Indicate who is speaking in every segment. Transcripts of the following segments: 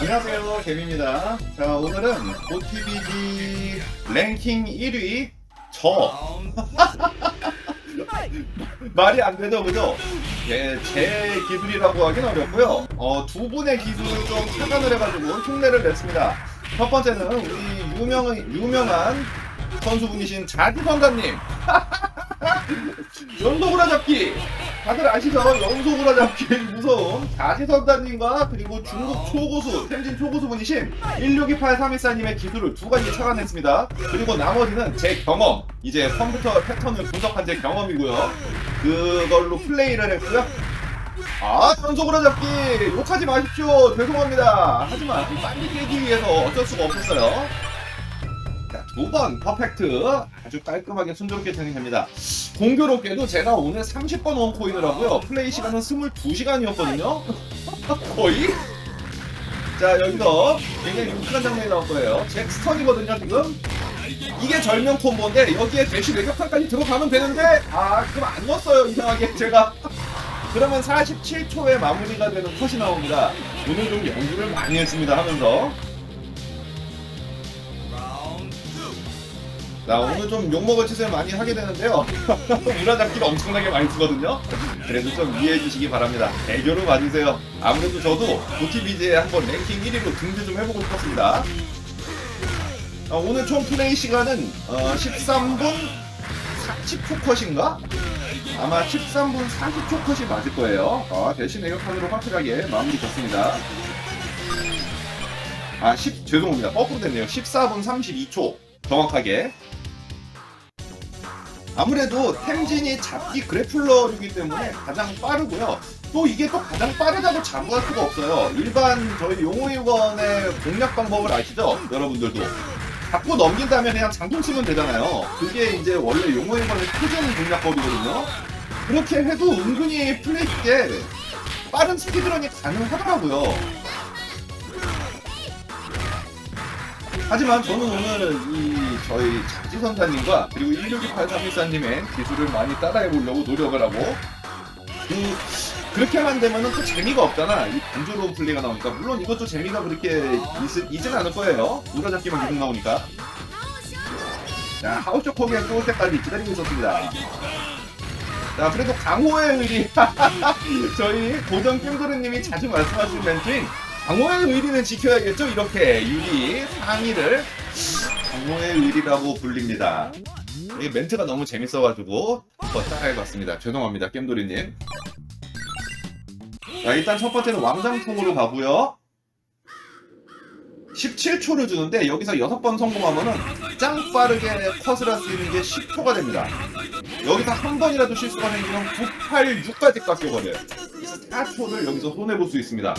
Speaker 1: 안녕하세요. 개미입니다. 자 오늘은 OTBG 랭킹 1위 저. 말이 안 되죠 그죠? 예, 제 기술이라고 하긴 어렵고요. 어, 두 분의 기술을 좀 착안을 해가지고 흉내를 냈습니다. 첫 번째는 우리 유명, 유명한 선수분이신 자디 선사님. 연속으로 잡기 다들 아시죠? 연속으로 잡기 무서운 자지 선사님과 그리고 중국 초고수 텐진 초고수분이신 1628314님의 기술을 두 가지 착안했습니다. 그리고 나머지는 제 경험. 이제 컴퓨터 패턴을 분석한 제 경험이고요. 그걸로 플레이를 했고요. 아 연속으로 잡기 욕하지 마십시오. 죄송합니다. 하지만 빨리 깨기 위해서 어쩔 수가 없었어요. 자, 두 번 퍼펙트 아주 깔끔하게 순조롭게 진행됩니다. 공교롭게도 제가 오늘 30번 원코인을 하고요. 플레이 시간은 22시간이었거든요. 거의. 자, 여기서 굉장히 유쾌한 장면이 나올 거예요. 잭스턴이거든요, 지금. 이게 절명 콤보인데 여기에 대시 레격탄까지 들어가면 되는데 아, 그럼 안 넣었어요, 이상하게 제가. 그러면 47초에 마무리가 되는 컷이 나옵니다. 오늘 좀 연구를 많이 했습니다 하면서 자 오늘 좀 욕먹을 짓을 많이 하게 되는데요. 우라잡기를 엄청나게 많이 쓰거든요. 그래도 좀 이해해 주시기 바랍니다. 애교를 봐주세요. 아무래도 저도 OTBG에 한번 랭킹 1위로 등재 좀 해보고 싶었습니다. 어, 오늘 총 플레이 시간은 어, 13분 40초 컷인가? 아마 13분 40초 컷이 맞을 거예요. 어, 대신 애격판으로 확실하게 마무리 졌습니다. 아 10, 죄송합니다. 거꾸로 됐네요. 14분 32초. 정확하게 아무래도 템진이 잡기 그래플러이기 때문에 가장 빠르고요. 또 이게 또 가장 빠르다고 자부할 수가 없어요. 일반 저희 용호유건의 공략 방법을 아시죠? 여러분들도. 잡고 넘긴다면 그냥 장동 쓰면 되잖아요. 그게 이제 원래 용호유건의 표준 공략법이거든요. 그렇게 해도 은근히 플레이 때 빠른 스피드런이 가능하더라고요. 하지만 저는 오늘 이 저희 자지 선사님과 그리고 1628314님의 기술을 많이 따라해 보려고 노력을 하고 그 그렇게만 되면은 또 재미가 없잖아. 이 단조로운 플레이가 나오니까. 물론 이것도 재미가 그렇게 있, 있진 않을 거예요. 우라잡기만 계속 나오니까. 자 하우쇼 코기가 쏠 때까지 기다리고 있었습니다. 자 그래도 강호의 의리. 저희 고정 낌도르님이 자주 말씀하시는 멘트인 강호의 의리는 지켜야겠죠? 이렇게 유리 상의를 강호의 의리라고 불립니다. 이 멘트가 너무 재밌어가지고 한번 따라해봤습니다. 죄송합니다, 겜돌이님. 자, 일단 첫 번째는 왕장통으로 가고요. 17초를 주는데 여기서 6번 성공하면은 짱 빠르게 컷을 할 수 있는 게 10초가 됩니다. 여기서 한 번이라도 실수가 생기면 986까지 깎여버려요. 4초를 여기서 손해볼 수 있습니다.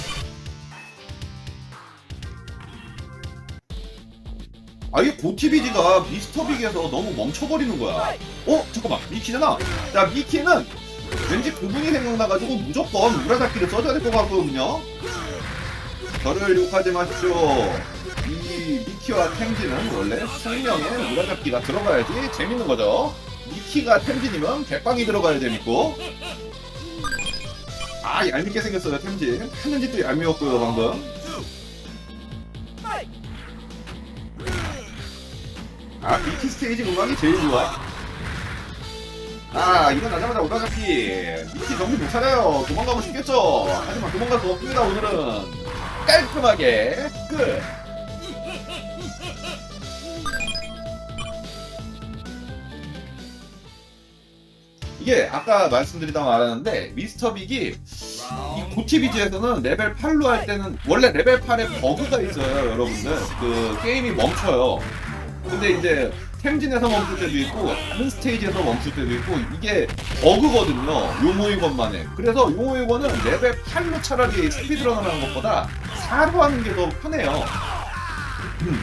Speaker 1: 아 이게 고티비지가 미스터빅에서 너무 멈춰버리는 거야. 어? 잠깐만 미키잖아. 자 미키는 왠지 그분이 생각나가지고 무조건 우라잡기를 써줘야 될 것 같거든요. 저를 욕하지 마십시오. 이 미키와 템진은 원래 생명에 우라잡기가 들어가야지 재밌는 거죠. 미키가 템진이면 개빵이 들어가야 재밌고. 아 얄밉게 생겼어요 템진. 하는 짓도 얄미웠고요 방금 아 미키 스테이지 음악이 제일 좋아? 아 일어나자마자 오다잡기 미키 정신 못 차려요. 도망가고 싶겠죠? 하지만 도망갈 수 없습니다 오늘은. 깔끔하게 끝! 이게 아까 말씀드리다 말았는데 미스터 빅이 이 고티비즈에서는 레벨 8로 할 때는 원래 레벨 8에 버그가 있어요 여러분들. 그 게임이 멈춰요 근데 이제 템진에서 멈출 때도 있고 다른 스테이지에서 멈출 때도 있고 이게 버그거든요. 용호이건만에 그래서 용호이건은 레벨 8로 차라리 스피드런을 하는 것보다 4로 하는 게 더 편해요. 음.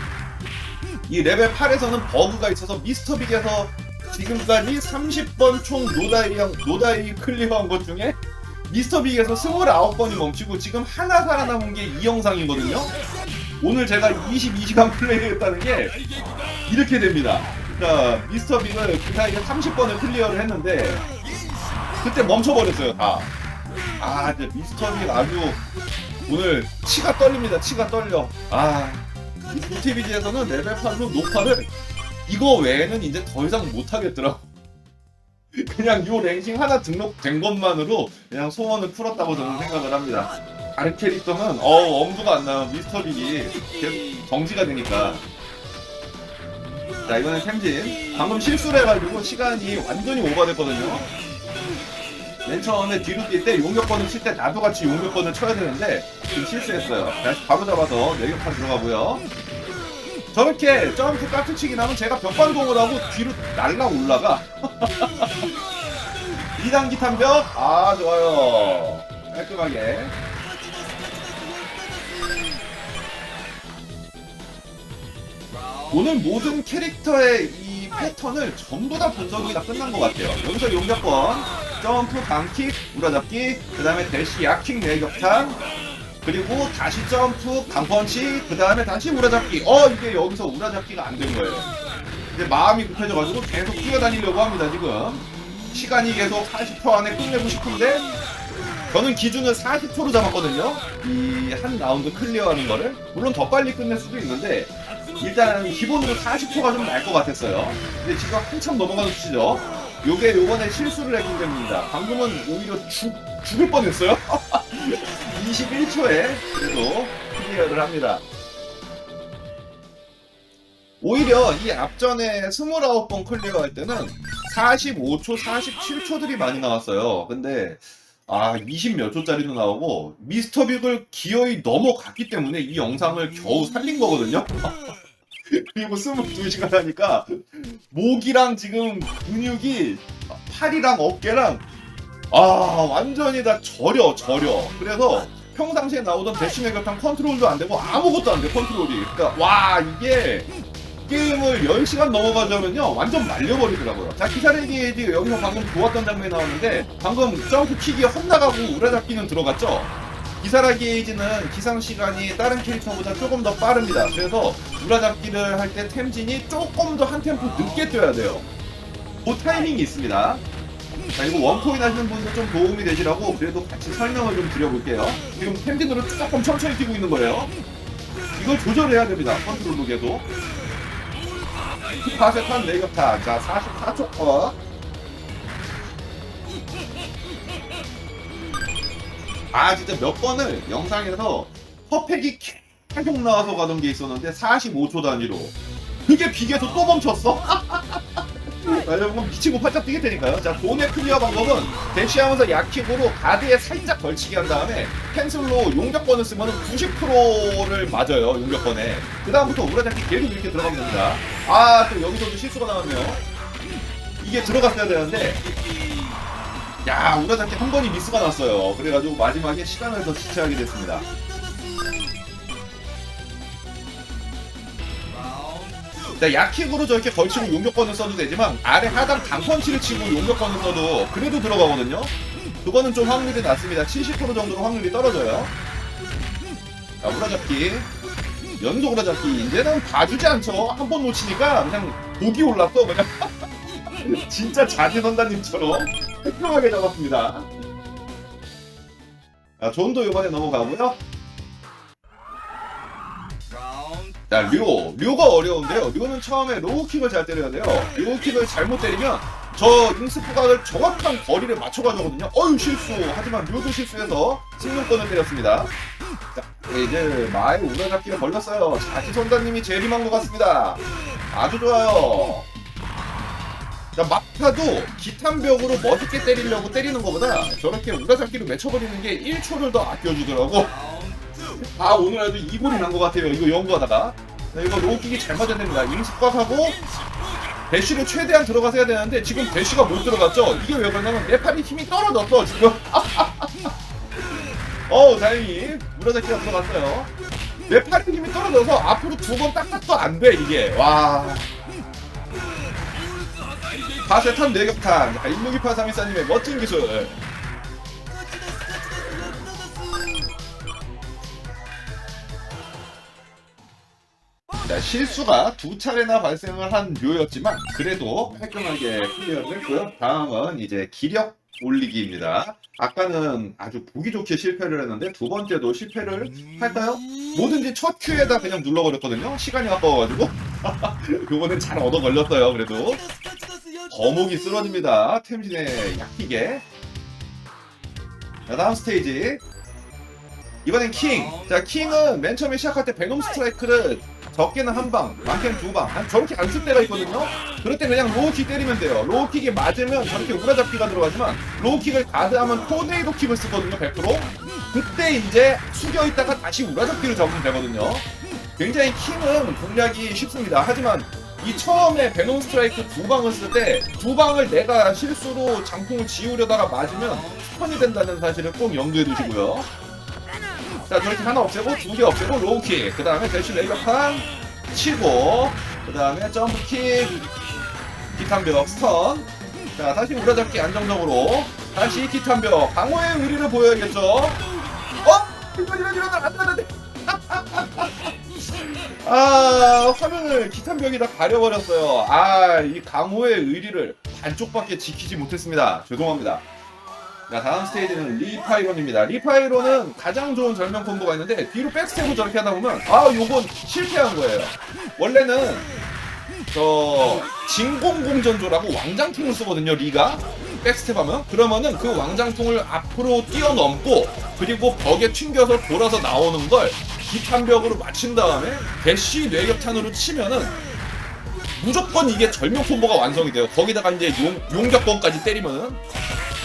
Speaker 1: 이 레벨 8에서는 버그가 있어서 미스터빅에서 지금까지 30번 총 노다이, 노다이 클리어한 것 중에 미스터빅에서 29번이 멈추고 지금 하나 살아남은 게 이 영상이거든요. 오늘 제가 22시간 플레이했다는 게 이렇게 됩니다. 그러니까 미스터 빅을 그 사이에 30번을 클리어를 했는데 그때 멈춰버렸어요 다. 아 이제 미스터 빅 아주 오늘 치가 떨립니다. 치가 떨려. 아, 이 도티비지에서는 레벨 8로 녹화를 이거 외에는 이제 더 이상 못 하겠더라고. 그냥 요 랭킹 하나 등록된 것만으로 그냥 소원을 풀었다고 저는 생각을 합니다. 다른 캐릭터는 어 엄두가 안 나요. 미스터 빅이 계속 정지가 되니까. 자 이번엔 템진 방금 실수를 해가지고 시간이 완전히 오버됐거든요. 맨 처음에 뒤로 뛸 때 용역권을 칠 때 나도 같이 용역권을 쳐야 되는데 지금 실수했어요. 다시 바로 잡아서 내격판 들어가고요. 저렇게 점프 깍두치기 나면 제가 벽반동을 하고 뒤로 날라 올라가. 2단기 탐벽 아 좋아요. 깔끔하게. 오늘 모든 캐릭터의 이 패턴을 전부 다 분석이 다 끝난 것 같아요. 여기서 용격권, 점프, 강킥, 우라잡기, 그 다음에 대시 약킥 내격탄, 그리고 다시 점프, 강펀치, 그 다음에 다시 우라잡기. 어, 이게 여기서 우라잡기가 안 된 거예요. 이제 마음이 급해져가지고 계속 뛰어다니려고 합니다, 지금. 시간이 계속 40초 안에 끝내고 싶은데, 저는 기준을 40초로 잡았거든요. 이 한 라운드 클리어하는 거를. 물론 더 빨리 끝낼 수도 있는데, 일단 기본으로 40초가 좀 날 것 같았어요. 근데 지금 한참 넘어가는 수치죠. 요게 요번에 실수를 했기 때문입니다. 방금은 오히려 죽, 죽을 뻔했어요. 21초에 그래도 클리어를 합니다. 오히려 이 앞전에 29번 클리어할 때는 45초, 47초들이 많이 나왔어요. 근데 아, 20몇 초짜리도 나오고 미스터 빅을 기어이 넘어갔기 때문에 이 영상을 겨우 살린 거거든요. 그리고 22시간 하니까 목이랑 지금 근육이 팔이랑 어깨랑 아 완전히 다 저려 저려 그래서 평상시에 나오던 대신의 격탕 컨트롤도 안 되고 아무것도 안 돼 컨트롤이 그러니까 와 이게 게임을 10시간 넘어가자면요 완전 말려버리더라고요 자 기사레 게이지 여기서 방금 좋았던 장면이 나왔는데 방금 점프 킥이 헛나가고 우라잡기는 들어갔죠 기사라 게이지는 기상 시간이 다른 캐릭터보다 조금 더 빠릅니다. 그래서 우라잡기를 할 때 템진이 조금 더 한 템포 늦게 뛰어야 돼요. 그 타이밍이 있습니다. 자, 이거 원코인 하시는 분들 좀 도움이 되시라고 그래도 같이 설명을 좀 드려볼게요. 지금 템진으로 조금 천천히 뛰고 있는 거예요. 이걸 조절해야 됩니다. 컨트롤로 계속. 파세탄 내격탄. 자, 44초 컷. 아 진짜 몇 번을 영상에서 퍼펙이 계속 나와서 가던 게 있었는데 45초 단위로 그게 비계에서 또 멈췄어? 여러분 미치고 팔짝 뛰게 되니까요. 자 돈의 클리어 방법은 대시하면서 약킥으로 가드에 살짝 걸치게 한 다음에 캔슬로 용격권을 쓰면 90%를 맞아요 용격권에. 그 다음부터 우라잡기 계속 이렇게 들어가면 됩니다. 아 또 여기서도 실수가 나왔네요. 이게 들어갔어야 되는데. 야 우라잡기 한 번이 미스가 났어요. 그래가지고 마지막에 시간을 더 지체하게 됐습니다 자, 야킥으로 저렇게 걸치고 용격권을 써도 되지만 아래 하단 단펀치를 치고 용격권을 써도 그래도 들어가거든요. 그거는 좀 확률이 낮습니다. 70% 정도로 확률이 떨어져요. 자 우라잡기. 연속 우라잡기. 이제는 봐주지 않죠. 한 번 놓치니까 그냥 독이 올랐어 그냥. 진짜 자지선다님처럼 깔끔하게 잡았습니다. 자, 존도 이번에 넘어가고요. 자, 류. 류가 어려운데요. 류는 처음에 로우킥을 잘 때려야 돼요. 로우킥을 잘못 때리면 저 잉스포각을 정확한 거리를 맞춰가지거든요. 어유 실수. 하지만 류도 실수해서 승용권을 때렸습니다. 자, 이제 마의 우라잡기를 걸렸어요. 자지선다님이 제일 힘한 것 같습니다. 아주 좋아요. 자, 막타도 기탄벽으로 멋있게 때리려고 때리는 것보다 저렇게 우라잡기로 맺혀버리는 게 1초를 더 아껴주더라고. 아, 오늘 아주 이골이 난 것 같아요. 이거 연구하다가. 자, 이거 로우킥이 잘 맞아야 됩니다. 잉스꽉하고 대쉬로 최대한 들어가서 해야 되는데 지금 대쉬가 못 들어갔죠? 이게 왜 그러냐면 내 팔이 힘이 떨어졌어, 지금. 어우, 다행히 우라잡기가 들어갔어요. 내 팔이 힘이 떨어져서 앞으로 두 번 딱딱도 안 돼, 이게. 와. 파세탄 내격탄 162832사님의 멋진 기술 자, 실수가 두 차례나 발생을 한 묘였지만 그래도 깔끔하게 클리어를 했고요 다음은 이제 기력 올리기입니다. 아까는 아주 보기 좋게 실패를 했는데 두 번째도 실패를 할까요? 뭐든지 첫 큐에다 그냥 눌러버렸거든요. 시간이 아까워가지고. 요거는 잘 얻어 걸렸어요. 그래도 거목이 쓰러집니다. 템진의 약히게. 자, 다음 스테이지. 이번엔 킹. 자, 킹은 맨 처음에 시작할 때 베놈 스트라이크를 적게는 한 방, 많게는 두 방. 한 저렇게 안 쓸 때가 있거든요. 그럴 때 그냥 로우킥 때리면 돼요. 로우킥이 맞으면 저렇게 우라잡기가 들어가지만 로우킥을 가드하면 토네이도 킥을 쓰거든요. 100%. 그때 이제 숙여 있다가 다시 우라잡기를 잡으면 되거든요. 굉장히 킹은 공략이 쉽습니다. 하지만 이 처음에 베놈 스트라이크 두 방을 쓸 때 두 방을 내가 실수로 장풍을 지우려다가 맞으면 스턴이 된다는 사실을 꼭 염두에 두시고요. 자, 저렇게 하나 없애고 두 개 없애고 로우킥. 그 다음에 대시 레이저판 치고 그 다음에 점프킥 기탄벽 스턴. 자, 다시 우라잡기 안정적으로 다시 기탄벽 강호의 의리를 보여야겠죠. 어? 이런 이런 이런 안돼 안돼. 아 화면을 기탄벽에다 가려버렸어요. 아 이 강호의 의리를 반쪽밖에 지키지 못했습니다. 죄송합니다. 자 다음 스테이지는 리파이론입니다. 리파이론은 가장 좋은 절명 콤보가 있는데 뒤로 백스텝을 저렇게 하다 보면 아 요건 실패한 거예요. 원래는 저 진공공전조라고 왕장통을 쓰거든요 리가 백스텝 하면 그러면은 그 왕장통을 앞으로 뛰어넘고 그리고 벽에 튕겨서 돌아서 나오는 걸 기탄벽으로 맞춘 다음에 대시 뇌격탄으로 치면은 무조건 이게 절명 콤보가 완성이 돼요 거기다가 이제 용, 용격권까지 때리면은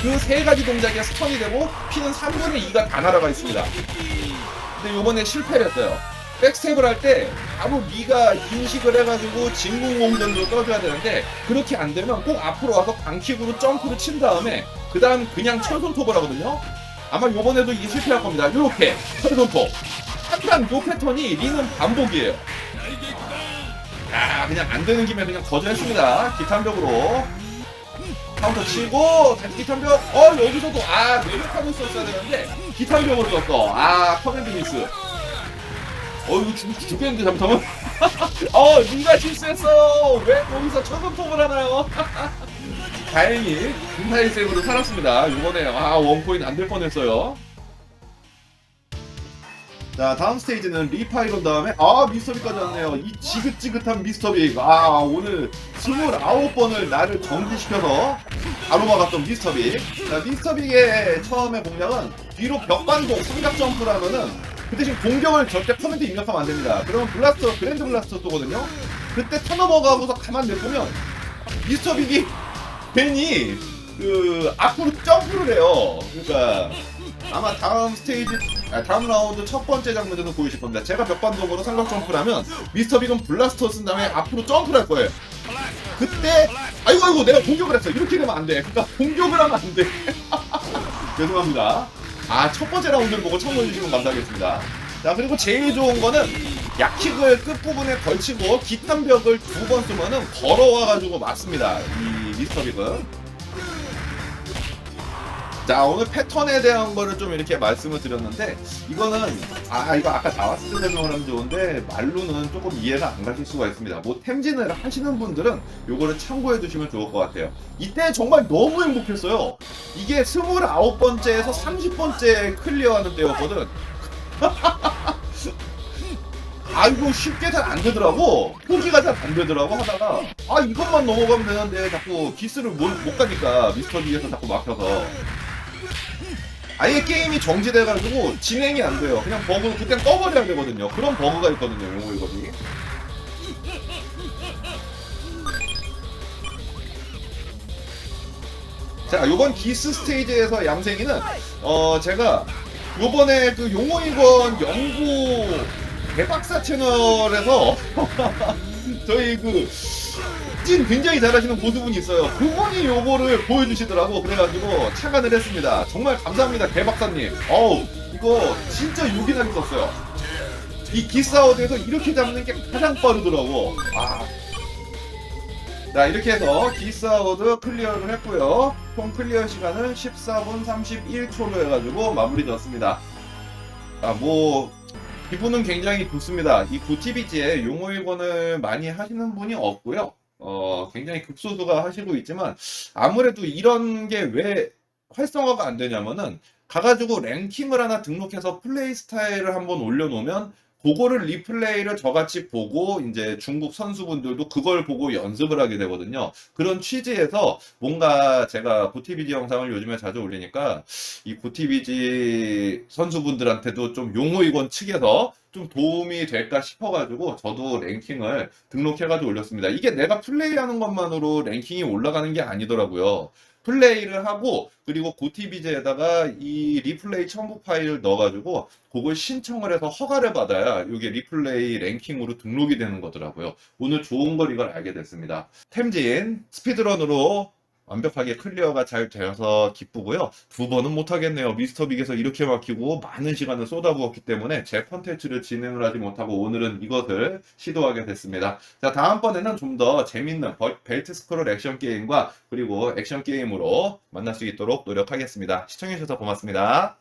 Speaker 1: 그 세 가지 동작에 스턴이 되고 피는 3분의 2가 다 날아가 있습니다. 근데 요번에 실패를 했어요. 백스텝을 할 때 바로 리가 인식을 해가지고 진공공전으로 떠줘야 되는데 그렇게 안 되면 꼭 앞으로 와서 강킥으로 점프를 친 다음에 그 다음 그냥 철손톱을 하거든요. 아마 요번에도 이게 실패할 겁니다. 요렇게 철손톱 항상 요 패턴이 리는 반복이에요. 아 그냥 안 되는 김에 그냥 거절했습니다. 기탄벽으로 카운터 치고 다시 기탄벽 어 여기서도 아 내력하고 썼어야 되는데 기탄벽으로 썼어. 아 커맨드 미스. 어 이거 죽, 죽겠는데 잘못하면 어 니가 실수했어. 왜 거기서 초금통을 하나요? 다행히 금사일 세이브로 살았습니다. 이번에 아 원코인 안 될 뻔했어요 자 다음 스테이지는 리파이론 다음에 아 미스터빅까지 왔네요. 이 지긋지긋한 미스터빅 아 오늘 29번을 나를 정지시켜서 바로 막았던 미스터빅 자 미스터빅의 처음에 공략은 뒤로 벽반동 삼각 점프를 하면은 그 대신 공격을 절대 커맨드 입력하면 안 됩니다. 그러면 블라스터 그랜드 블라스터 쏘거든요. 그때 턴오버가 하고서 가만 냅두면 미스터빅이 괜히 그 앞으로 점프를 해요. 그러니까 아마 다음 스테이지 아, 다음 라운드 첫 번째 장면에서 보이실 겁니다. 제가 벽반동으로 삼각 점프를 하면 미스터 빅은 블라스터 쓴 다음에 앞으로 점프를 할 거예요. 그때 아이고 아이고 내가 공격을 했어. 이렇게 되면 안 돼. 그러니까 공격을 하면 안 돼. 죄송합니다. 아 첫 번째 라운드를 보고 참고해 주시면 감사하겠습니다. 자 그리고 제일 좋은 거는 약킥을 끝부분에 걸치고 기탄벽을 두 번 쓰면은 걸어와가지고 맞습니다. 이 미스터 빅은. 자 오늘 패턴에 대한 거를 좀 이렇게 말씀을 드렸는데 이거는 아 이거 아까 나왔을 때 설명을 하면 좋은데 말로는 조금 이해가 안 가실 수가 있습니다. 뭐 템진을 하시는 분들은 요거를 참고해 두시면 좋을 것 같아요. 이때 정말 너무 행복했어요. 이게 29번째에서 30번째 클리어하는 때였거든. 아이고 쉽게 잘 안 되더라고. 포기가 잘 안 되더라고 하다가 아 이것만 넘어가면 되는데 자꾸 기스를 못, 못 가니까 미스터 B에서 자꾸 막혀서 아예 게임이 정지돼가지고 진행이 안 돼요. 그냥 버그 그땐 꺼버려야 되거든요. 그런 버그가 있거든요. 용어 이거이. 자, 요번 기스 스테이지에서 양생이는 어 제가 요번에 그 용호이권 연구 대박사 채널에서 저희 그 찐 굉장히 잘하시는 고수분이 있어요. 그분이 요거를 보여주시더라고. 그래가지고 착안을 했습니다. 정말 감사합니다, 개박사님. 어우, 이거 진짜 요긴하게 썼어요. 이 기사워드에서 이렇게 잡는 게 가장 빠르더라고. 아. 자, 이렇게 해서 기사워드 클리어를 했고요. 총 클리어 시간은 14분 31초로 해가지고 마무리 졌습니다. 아, 뭐, 기분은 굉장히 좋습니다. 이 9TBG에 용어일권을 많이 하시는 분이 없고요. 어, 굉장히 극소수가 하시고 있지만, 아무래도 이런 게 왜, 활성화가 안 되냐면은 가가지고 랭킹을 하나 등록해서 플레이 스타일을 한번 올려놓으면 그거를 리플레이를 저같이 보고 이제 중국 선수분들도 그걸 보고 연습을 하게 되거든요. 그런 취지에서 뭔가 제가 고티비지 영상을 요즘에 자주 올리니까 이 고티비지 선수분들한테도 좀 용호이권 측에서 좀 도움이 될까 싶어가지고 저도 랭킹을 등록해가지고 올렸습니다. 이게 내가 플레이하는 것만으로 랭킹이 올라가는 게 아니더라고요. 플레이를 하고 그리고 고티비즈에다가 이 리플레이 첨부 파일을 넣어가지고 그걸 신청을 해서 허가를 받아야 이게 리플레이 랭킹으로 등록이 되는 거더라고요. 오늘 좋은 걸 이걸 알게 됐습니다. 템진 스피드런으로 완벽하게 클리어가 잘 되어서 기쁘고요. 두 번은 못하겠네요. 미스터 빅에서 이렇게 막히고 많은 시간을 쏟아부었기 때문에 제 컨텐츠를 진행을 하지 못하고 오늘은 이것을 시도하게 됐습니다. 자, 다음번에는 좀 더 재밌는 벌- 벨트 스크롤 액션 게임과 그리고 액션 게임으로 만날 수 있도록 노력하겠습니다. 시청해주셔서 고맙습니다.